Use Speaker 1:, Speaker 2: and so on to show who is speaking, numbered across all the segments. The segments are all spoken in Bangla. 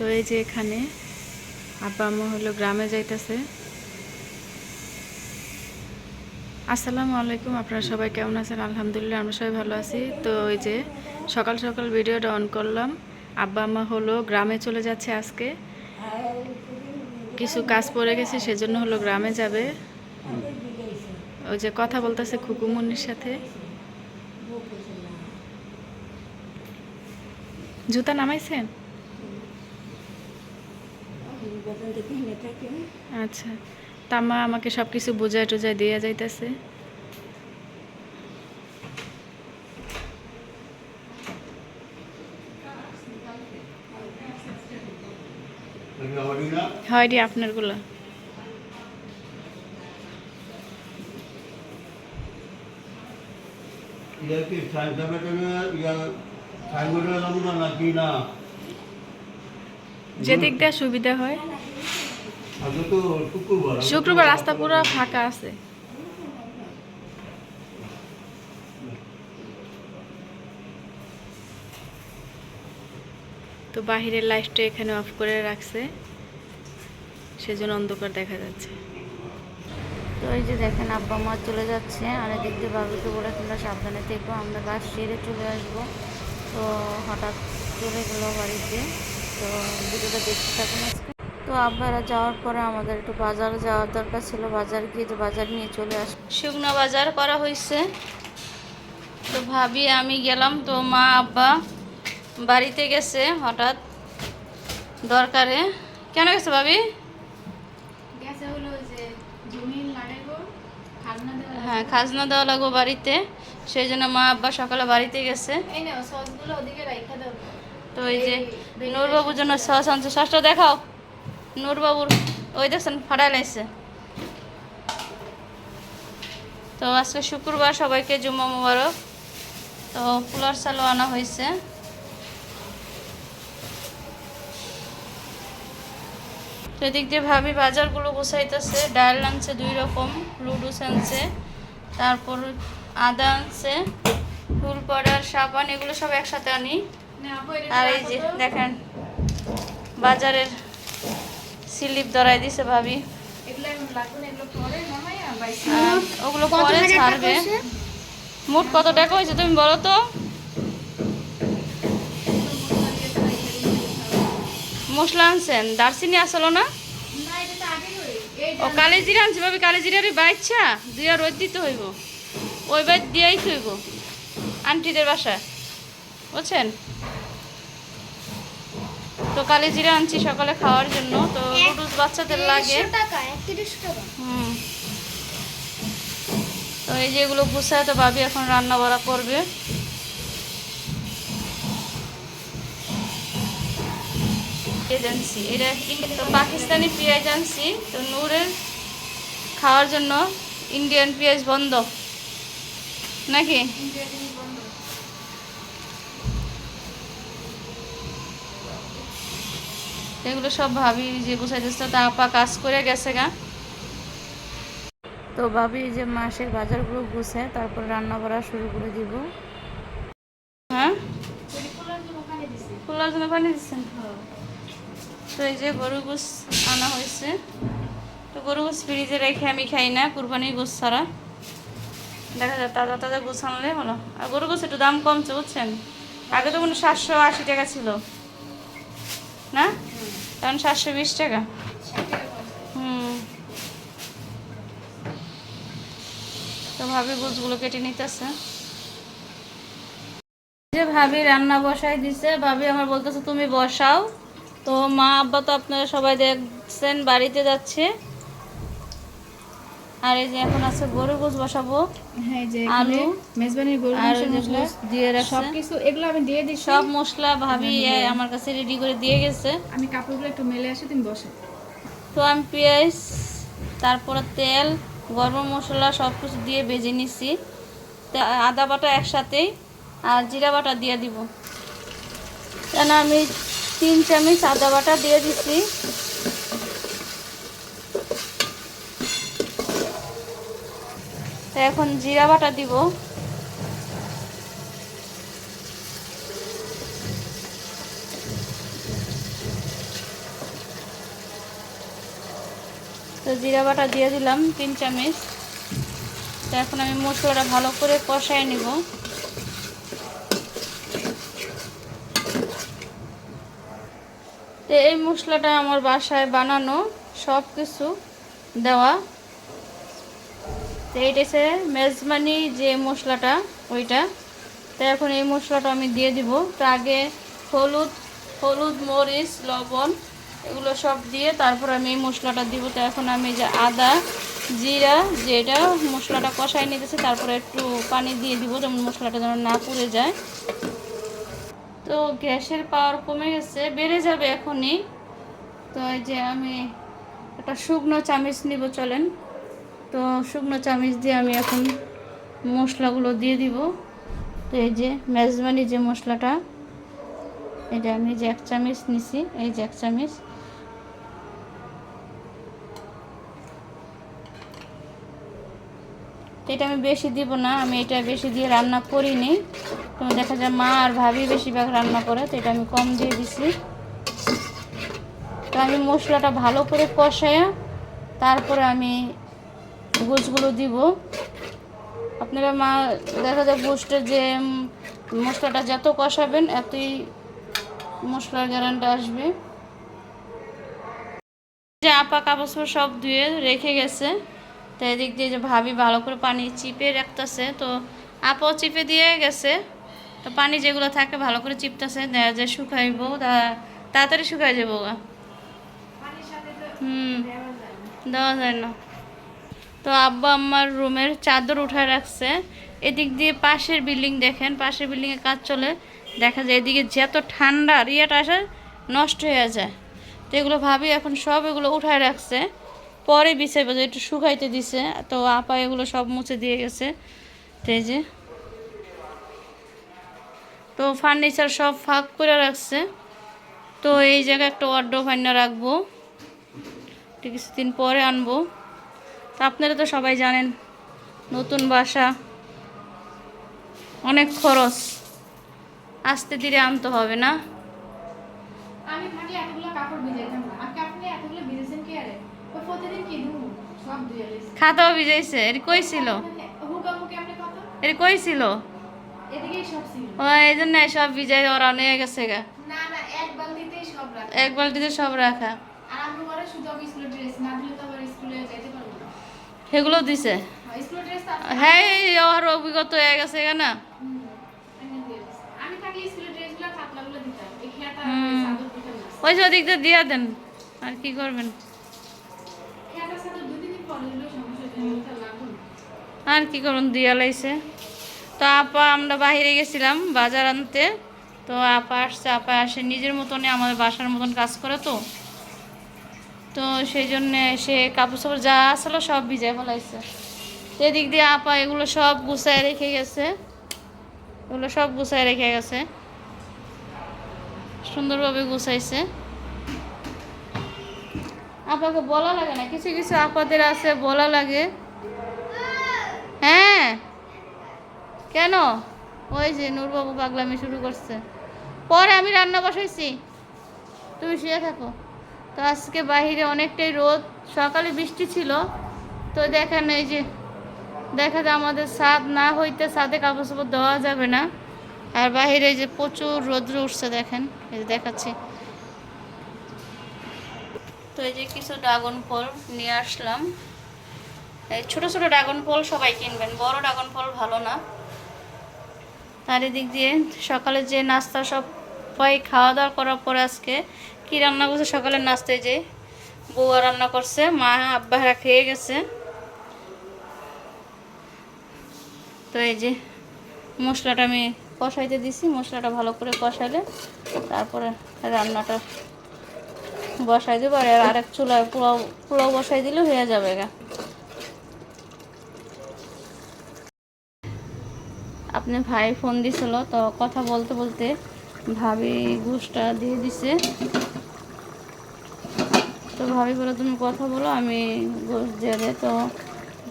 Speaker 1: তো এই যে এখানে আব্বা আম্মা হলো গ্রামে যাইতেছে। আসসালামু আলাইকুম, আপনারা সবাই কেমন আছেন? আলহামদুলিল্লাহ, আমরা সবাই ভালো আছি। তো ওই যে সকাল সকাল ভিডিওটা অন করলাম। আব্বা আম্মা হলো গ্রামে চলে যাচ্ছে আজকে। কিছু কাজ পড়ে গেছে, সেজন্য হলো গ্রামে যাবে। ওই যে কথা বলতেছে খুকুমুনির সাথে। জুতা নামাইছেন? আচ্ছা তামা আমাকে সব কিছু বোঝায় টোজায় দিয়ে যাইতেছে। হয় রে আপনারগুলা
Speaker 2: ইয়া কি সাইন্স ইয়া সাইনবোর্ডে নমুনা নাকি না?
Speaker 1: যেদিক দিয়ে সুবিধা হয়।
Speaker 2: শুক্রবার
Speaker 1: শুক্রবার রাস্তা পুরো ফাঁকা আছে। তো বাহিরের লাইটটা এখানে অফ করে রাখছে। সেজন্য অন্ধকার দেখা যাচ্ছে।
Speaker 3: তো এই যে দেখেন আব্বা মা চলে যাচ্ছে। আর এদিক দিয়ে বাবুকে বলে তোমরা সাবধানে থেকো আমরা বাস সেরে চলে আসব। তো হঠাৎ চলে গেলো বাড়িতে। তো ভিডিওটা দেখতে থাকুন আজকে। তো আব্বারা যাওয়ার পরে আমাদের একটু বাজার যাওয়ার দরকার ছিল বাজার গিয়ে তো বাজার নিয়ে চলে আস শুকনো বাজার করা হয়েছে তো ভাবি আমি গেলাম তো মা আব্বা বাড়িতে গেছে হঠাৎ দরকারে। কেন গেছে ভাবি? হ্যাঁ খাজনা দেওয়া লাগবো বাড়িতে। সেই জন্য মা আব্বা সকালে বাড়িতে গেছে। তো ওই যে নূরবাবুর জন্য সস আনছে। সসটা দেখাও। নূরবাবুর ওই দেখছেন ফাটাই লাইছে। তো আজকে শুক্রবার সবাইকে জুম্মা মুবারক। তো কুলার চালও আনা হয়েছে। তো এদিক দিয়ে ভাবি বাজারগুলো গুছাইতেছে ডাল আনছে দুই রকম লুডুস আনছে তারপর আদা আনছে ফুল পাউডার সাবান এগুলো সব একসাথে আনি। আর এই যে দেখেন বাজারের স্লিপ ধরাই দিছে ভাবি। ওগুলো পরে ছাড়বে। মোট কত টাকা হয়েছে তুমি বলো তো? মশলা আনছেন? দারচিনি আসলো না? ও কালি জিরা আনছি ভাবি কালি জিরার বাইচ্ছা দুইয়া রোদ দিতে হইব। ওই বাইর দিয়েই থইব। আন্টিদের বাসায়। বুঝছেন তো কালি জিরা আনছি সকালে খাওয়ার জন্য তো লুডুস বাচ্চাদের লাগে। হুম। তো এই যেগুলো গুছায় তো ভাবি এখন রান্না বাড়া করবে। আনছি এটা তো পাকিস্তানি পেঁয়াজ আনছি তো নূরের খাওয়ার জন্য ইন্ডিয়ান পেঁয়াজ বন্ধ। নাকি? এগুলো সব ভাবি যে গুছাইতেছে তা আপা কাজ করে গেছে গা। তো ভাবি যে মাসের বাজারগুলো গুছায় তারপর রান্না করা শুরু করে দিব। হ্যাঁ? খোলার জন্য পানি দিচ্ছেন তো এই যে গরু গোস আনা হয়েছে। তো গরু গোস ফ্রিজে রেখে আমি খাই না কুরবানির গোস ছাড়া। দেখা যায় তাজা তাজা গোস আনলে হলো আর গরু গোস একটু দাম কমছে বুঝছেন? আগে তো কোনো সাতশো আশি টাকা ছিল। না? তখন সাতশো বিশ টাকা। হুম। তো ভাবি গোসগুলো কেটে নিতেছে। যে ভাবি রান্না বসাই দিছে, ভাবি আমার বলতেছে, তুমি বসাও। তো মা, আব্বা তো আপনারা সবাই দেখছেন, বাড়িতে যাচ্ছে। আর এই যে এখন আছে গরু গোস বসাবো
Speaker 1: হ্যাঁ যে
Speaker 3: আলু,
Speaker 1: মেজবানির গরু
Speaker 3: আর
Speaker 1: মাংসের
Speaker 3: ওই যে
Speaker 1: মশলা
Speaker 3: দিয়ে রাখছে।
Speaker 1: সবকিছু এগুলো আমি দিয়ে দিচ্ছি।
Speaker 3: সব মশলা ভাবি আমার কাছে রেডি করে দিয়ে গেছে।
Speaker 1: আমি কাপড়গুলো একটু মেলে আসি তুমি বসো।
Speaker 3: তো আমি পেঁয়াজ তারপরে তেল গরম মশলা সব কিছু দিয়ে ভেজে নিছি। তা আদা বাটা একসাথেই আর জিরা বাটা দিয়ে দিব। কেন আমি তিন চামচ আদা বাটা দিয়ে দিছি। এখন জিরা বাটা দিব। তো জিরা বাটা দিয়ে দিলাম তিন চামচ। তো এখন আমি মশলাটা ভালো করে কষায় নিব। তো এই মশলাটা আমার বাসায় বানানো সব কিছু দেওয়া তো এইটা মেজমানি যে মশলাটা, ওইটা। তো এখন এই মশলাটা আমি দিয়ে দিব। তো আগে হলুদ হলুদ, মরিচ, লবণ, এগুলো সব দিয়ে তারপর আমি এই মশলাটা দিব। তো এখন আমি যে আদা, জিরা, যেটা মশলাটা কষাই নিতেছে, তারপরে একটু পানি দিয়ে দিব যেমন মশলাটা যেন না পুড়ে যায়। তো গ্যাসের পাওয়ার কমে গেছে, বেড়ে যাবে এখনই। তো এই যে আমি একটা শুকনো চামিচ নিব, চলেন। তো শুকনো চামিচ দিয়ে আমি এখন মশলাগুলো দিয়ে দিব। তো এই যে মেজবানি যে মশলাটা, এটা আমি যে এক চামিচ নিছি, এই যে এক চামিচ। এটা আমি বেশি দিব না, আমি এটা বেশি দিয়ে রান্না করিনি। তো দেখা যায় মা আর ভাবি বেশিরভাগ রান্না করে, তো এটা আমি কম দিয়ে দিছি। তো আমি মশলাটা ভালো করে কষায়া, তারপরে আমি গোছগুলো দিব। আপনারা মা দেখা যায় গোষ্ঠের যে মশলাটা যত কষাবেন এতই মশলার গ্যারান্টি আসবে। যে আপা কাপড় সব ধুয়ে রেখে গেছে। তো এদিক দিয়ে যে ভাবি ভালো করে পানি চিপে রাখতেছে। তো আপাও চিপে দিয়ে গেছে। তো পানি যেগুলো থাকে ভালো করে চিপতেছে। দেখা যায় শুকাইবো তা- তাড়াতাড়ি শুকাই যাব হুম দেওয়া যায় না। তো আব্বা আমার রুমের চাদর উঠায় রাখছে। এদিক দিয়ে পাশের বিল্ডিং দেখেন, পাশের বিল্ডিংয়ে কাজ চলে। দেখা যায় এদিকে যত ঠান্ডা ইয়েটা আসে, নষ্ট হয়ে যায়। তো এগুলো ভাবি এখন সব এগুলো উঠায় রাখছে। পরে বিছাইবে যে একটু শুকাইতে দিছে। তো আপা এগুলো সব মুছে দিয়ে গেছে। এই যে। তো ফার্নিচার সব ফাঁক করে রাখছে। তো এই জায়গায় একটা ওয়ার্ডো ফাইনা রাখব। কিছুদিন পরে আনব। তো আপনারা তো সবাই জানেন নতুন বাসা অনেক খরচ। আস্তে ধীরে আনতে হবে না?
Speaker 1: আমি থাকলে এতগুলো কাপড় ভিজাইতাম না। আর আপনি এতগুলো ভিজেছেন কি আরে? প্রতিদিন কি ধুবো? সব ধুয়ে লইছি
Speaker 3: খাতাও ভিজাইছে এর কই ছিল?
Speaker 1: হুকা আপনি
Speaker 3: এর কই ছিল?
Speaker 1: এদিকেই সব ছিল।
Speaker 3: ও এই জন্য সব ভিজাই ওরা নিয়ে গেছে গা।
Speaker 1: না না এক বালতিতেই সব রাখা।
Speaker 3: এক বালতিতে সব রাখা।
Speaker 1: আর আমরা শুধু ড্রেস না দিলে তো আবার স্কুলে যেতে পারব না
Speaker 3: সেগুলো দিছে।
Speaker 1: হয়,
Speaker 3: ওর অভিজ্ঞতা হয়ে গেছে না ওই যে ওদিক দিয়ে দেন আর কি করবেন? আর কি করুন দিয়া লাইছে। তো আপা আমরা বাইরে গেছিলাম বাজার আনতে। তো আপা আসছে আপা আসে নিজের মতনে আমাদের বাসার মতন কাজ করে তো। তো সেই জন্যে সে কাপড় চাপড় যা আসলো সব ভিজায় ফেলাইছে। এদিক দিয়ে আপা এগুলো সব গুছায় রেখে গেছে। এগুলো সব গুছায় রেখে গেছে। সুন্দরভাবে গুছাইছে। আপাকে বলা লাগে না, কিছু কিছু আপাদের আছে বলা লাগে। হ্যাঁ। কেন? ওই যে নূরবাবু পাগলামি শুরু করছে। পরে আমি রান্না বসাইছি। তুমি শুয়ে থাকো। তো আজকে বাইরে অনেকটাই রোদ। সকালে বৃষ্টি ছিল। তো দেখেন এই যে, দেখা যায় আমাদের ছাদ না হইতে ছাদে কাপড় চোপড় দেওয়া যাবে না। আর এই যে প্রচুর রোদ্র উঠছে দেখেন, এই যে দেখাচ্ছি। তো এই যে কিছু ড্রাগন ফল নিয়ে আসলাম। এই ছোট ছোট ড্রাগন ফল সবাই কিনবেন, বড় ড্রাগন ফল ভালো না। তার এদিক দিয়ে সকালে যে নাস্তা সব সবাই খাওয়া দাওয়া করার পরে আজকে কি রান্না করছে? সকালের নাস্তায় যে বউয়া রান্না করছে, মা আব্বাহারা খেয়ে গেছে। তো এই যে মশলাটা আমি কষাইতে দিছি, মশলাটা ভালো করে কষাইলে তারপরে রান্নাটা বসাই দেবো। আর আরেক চুলায় পোলাও পোলাও বসাই দিলে হয়ে যাবে গা। আপনি ভাই ফোন দিছিল, তো কথা বলতে বলতে ভাবি ঘুষটা দিয়ে দিছে। তো ভাবি বলে, তুমি কথা বলো, আমি গোশ দিয়ে তো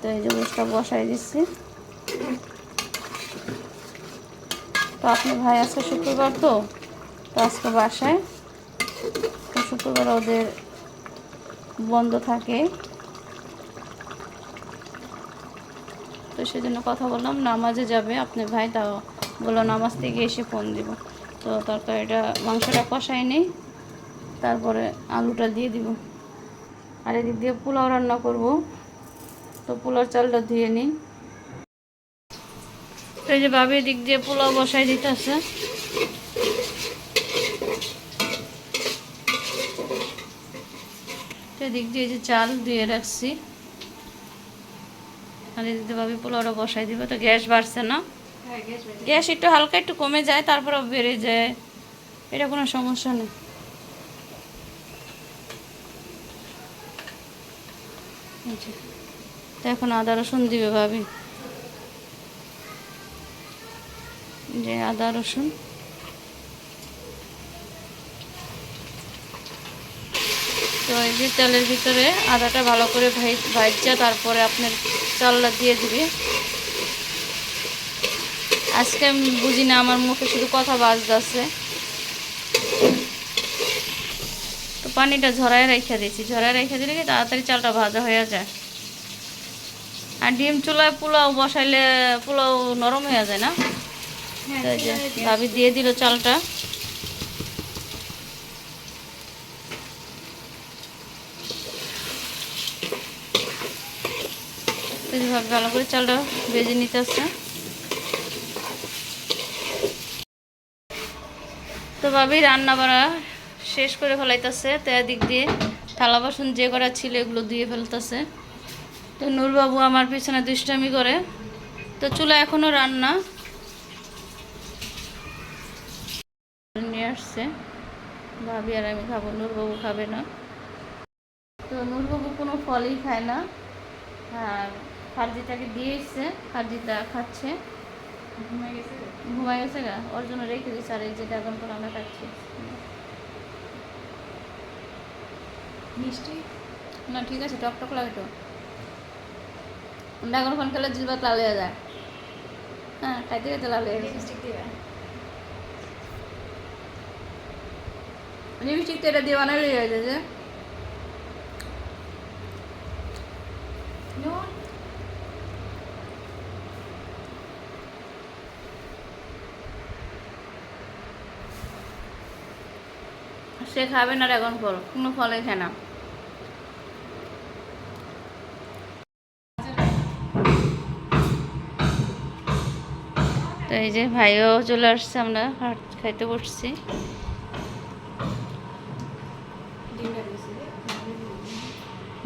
Speaker 3: তো এই যে গোসটা বসাই দিচ্ছি। তো আপনি ভাই আজকে শুক্রবার তো তো আজকে বাসায়। তো শুক্রবার ওদের বন্ধ থাকে। তো সেজন্য কথা বললাম, নামাজে যাবে আপনি ভাই, তাও বলল নামাজ থেকে এসে ফোন দিব। তো তারপর এটা মাংসটা কষাই নেই তারপরে আলুটা দিয়ে দিব। আর এদিক দিয়ে পোলাও রান্না করব। তো পোলাও চালটা ধুয়ে নিই। তো এই যে ভাবি এদিক দিয়ে পোলাও বসাই দিতেছে। এদিক দিয়ে যে চাল ধুয়ে রাখছি। আর এদিক দিয়ে ভাবি পোলাওটা বসাই দিব। তো গ্যাস বাড়ছে না। গ্যাস একটু হালকা একটু কমে যায় তারপর বেড়ে যায়। এটা কোনো সমস্যা নেই এই যে। তো এখন আদা, রসুন দিবে ভাবি। যে আদা, রসুন। তো এই যে তেলের ভিতরে আদাটা ভালো করে ভাজছে তারপরে আপনার চালটা দিয়ে দিবে। আজকে আমি বুঝি না আমার মুখে শুধু কথা বাজতেছে তো পানিটা ঝরায় রেখে দিয়েছি। ঝরায় রেখে দিলে কি তাড়াতাড়ি চালটা ভাজা হয়ে যায়। আর ডিম চুলায় পোলাও বসাইলে পোলাও নরম হয়ে যায় না? তো এই যে ভাবি দিয়ে দিল চালটা। ভালো করে চালটা ভেজে নিতে আসছে। তো ভাবি রান্না বাড়া শেষ করে ফেলাইতেছে তো এদিক দিয়ে থালা বাসন যে করা ছিল এগুলো ধুয়ে ফেলতেছে। তো নূরবাবু আমার পিছনে দুষ্টামি করে। তো চুলা এখনও রান্না। নিয়ে আসছে। ভাবি আর আমি খাব নূরবাবু খাবে না। তো নূরবাবু কোনো ফলই খায় না। আর খারজিটাকে দিয়ে এসছে খারজিটা খাচ্ছে। ঘুমাই গেছে? গা? ওর জন্য রেখে দিচ্ছে আর এই যে ড্রাগন ফল আমরা খাচ্ছি।
Speaker 1: মিষ্টি?
Speaker 3: না ঠিক আছে টক টক লাগে তো। ড্রাগন ফল খেলে জিলবাত লাল হয়ে যায়। হ্যাঁ খাইতে খাইতে লাল হয়ে গেছে।
Speaker 1: লিপস্টিক
Speaker 3: তো এটা দিয়ে বানালে হয়ে যায় যে। সে খাবে না ড্রাগন ফল কোনো ফলে খায় না। তো এই যে ভাইও চলে আসছে, আমরা ভাত খাইতে বসছি।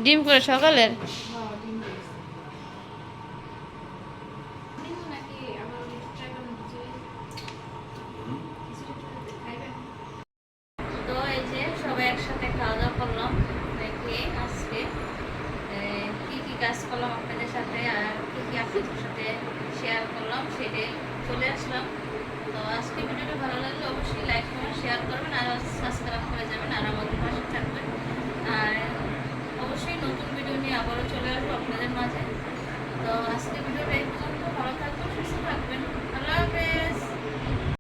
Speaker 3: ডিম করে সকালের? কি কাজ করলাম আপনাদের সাথে আর কি কি আপনাদের সাথে শেয়ার করলাম সেটাই। চলে আসলাম। তো আজকে ভিডিওটা ভালো লাগলে অবশ্যই লাইক করবেন শেয়ার করবেন আর সাবস্ক্রাইব করে যাবেন আর আমাদের পাশে থাকবেন। আর অবশ্যই নতুন ভিডিও নিয়ে আবারও চলে আসব আপনাদের মাঝে। তো আজকে